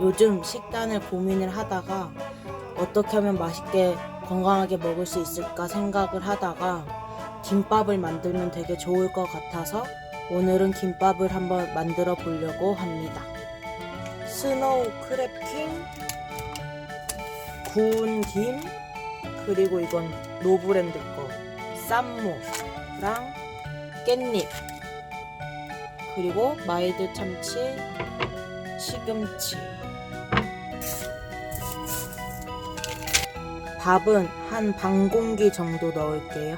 요즘 식단을 고민을 하다가 어떻게 하면 맛있게 건강하게 먹을 수 있을까 생각을 하다가 김밥을 만들면 되게 좋을 것 같아서 오늘은 김밥을 한번 만들어 보려고 합니다. 스노우 크랩킹, 구운 김, 그리고 이건 노브랜드 거, 쌈무랑 깻잎, 그리고 마이드 참치, 시금치. 밥은 한 반 공기 정도 넣을게요.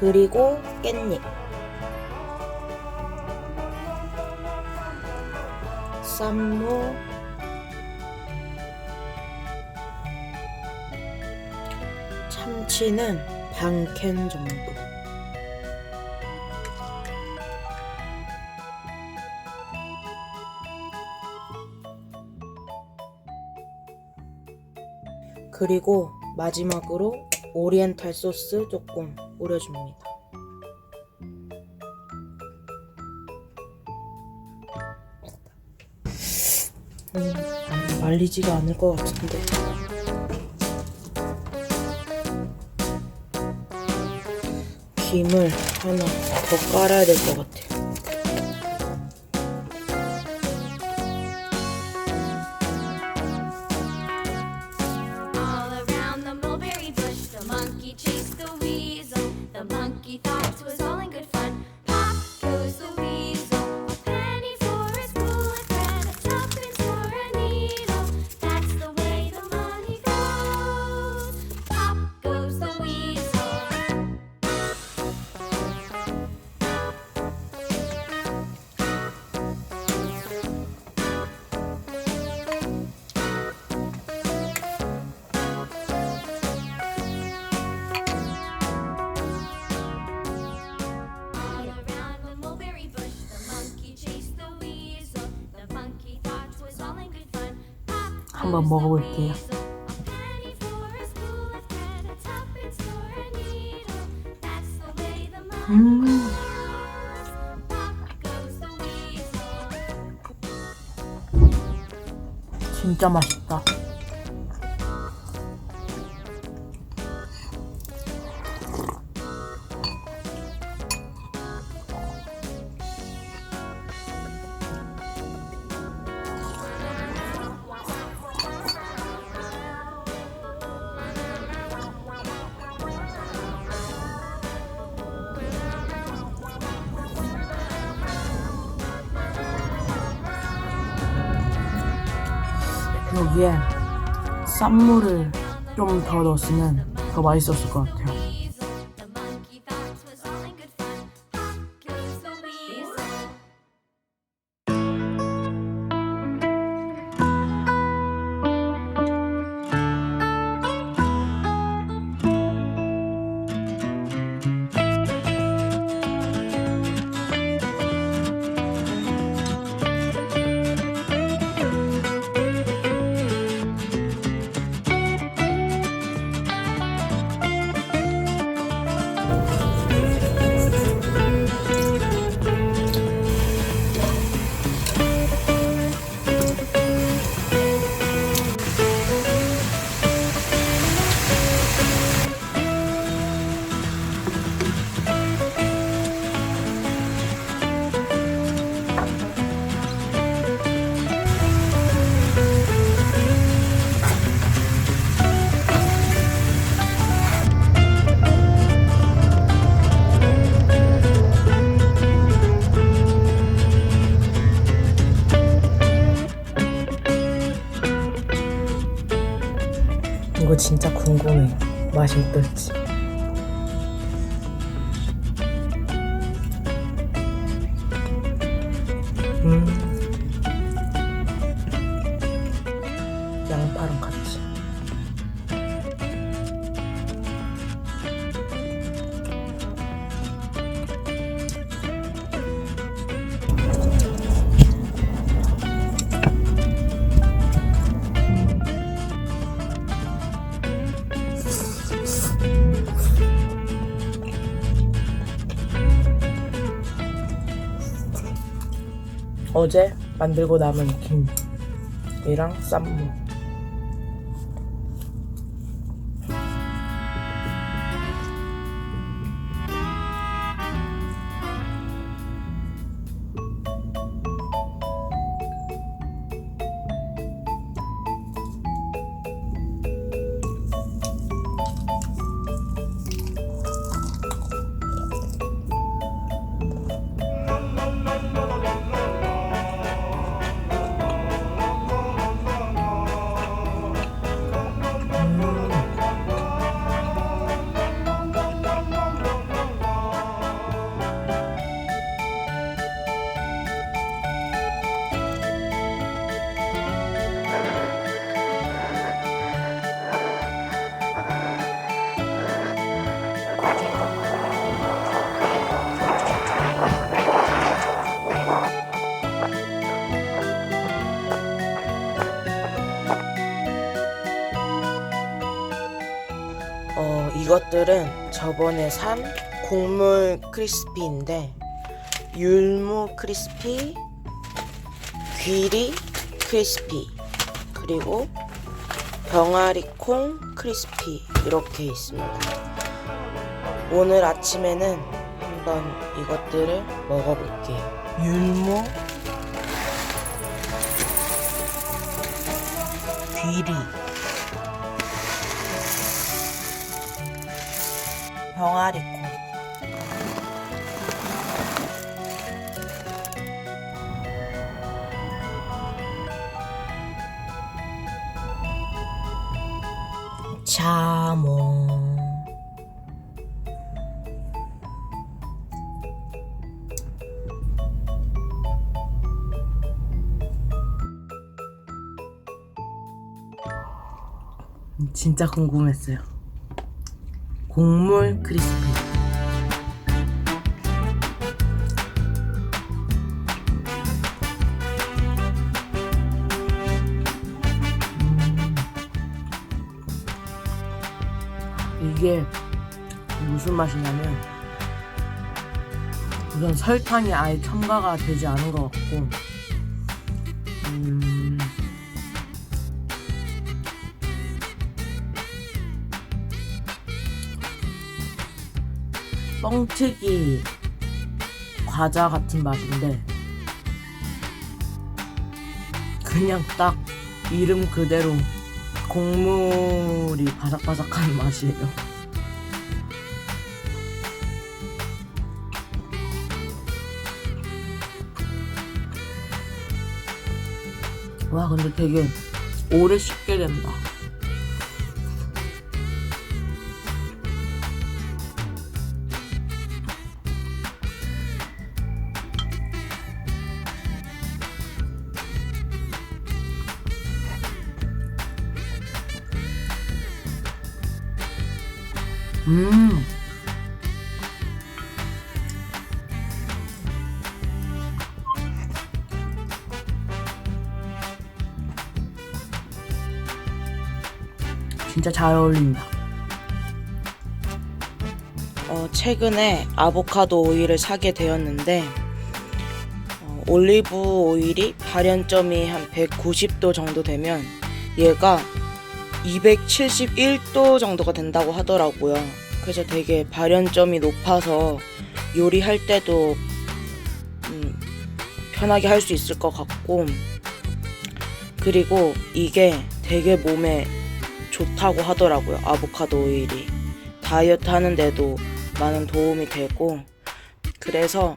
그리고 깻잎. 쌈무 참치는 반 캔 정도 그리고 마지막으로 오리엔탈 소스 조금 뿌려줍니다 음, 말리지가 않을 것 같은데. 김을 하나 더 깔아야 될 것 같아요. 한번 먹어볼게요. 음. 진짜 맛있다. 여기에 쌈무를 좀더 넣었으면 더 맛있었을 것 같아요. 맛이 어떨지. 어제 만들고 남은 김이랑 쌈무. 어, 이것들은 저번에 산 곡물 크리스피인데 율무 크리스피, 귀리 크리스피, 그리고 병아리 콩 크리스피 이렇게 있습니다. 오늘 아침에는 한번 이것들을 먹어볼게요. 율무, 귀리, 병아리 콩. 자몽. 진짜 궁금했어요. 곡물 크리스피. 음. 이게 무슨 맛이냐면 우선 설탕이 아예 첨가가 되지 않은 것 같고 뻥튀기 과자 같은 맛인데 그냥 딱 이름 그대로 곡물이 바삭바삭한 맛이에요. 와 근데 되게 오래 씹게 된다. 음. 진짜 잘 어울린다. 어, 최근에 아보카도 오일을 사게 되었는데 어, 올리브 오일이 발연점이 한 190도 정도 되면 얘가 271도 정도가 된다고 하더라고요. 그래서 되게 발연점이 높아서 요리할 때도 음, 편하게 할 수 있을 것 같고 그리고 이게 되게 몸에 좋다고 하더라고요. 아보카도 오일이 다이어트 하는데도 많은 도움이 되고 그래서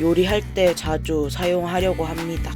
요리할 때 자주 사용하려고 합니다.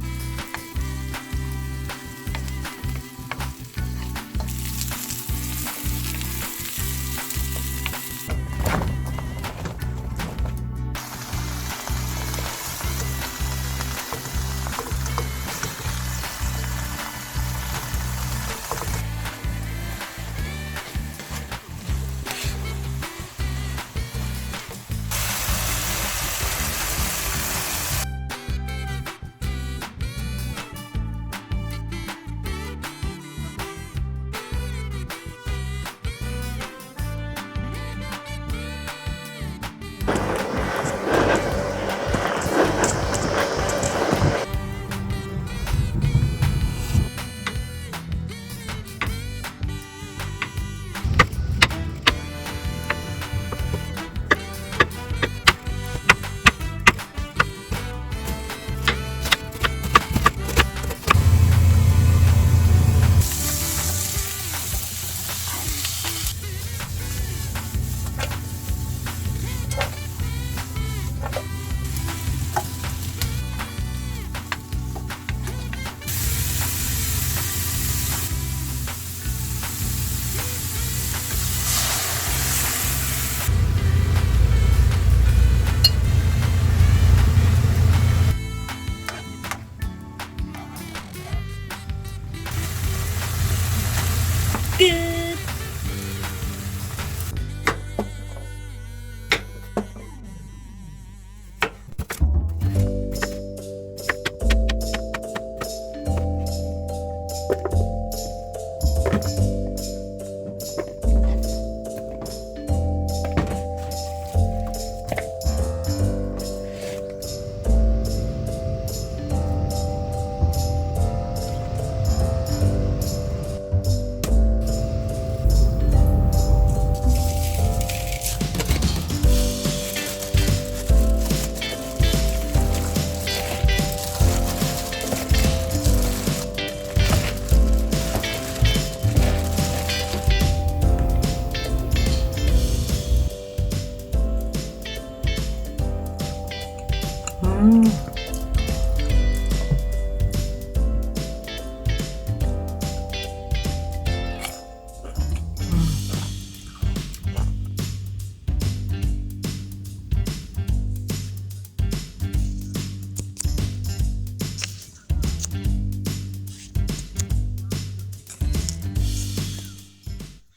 음,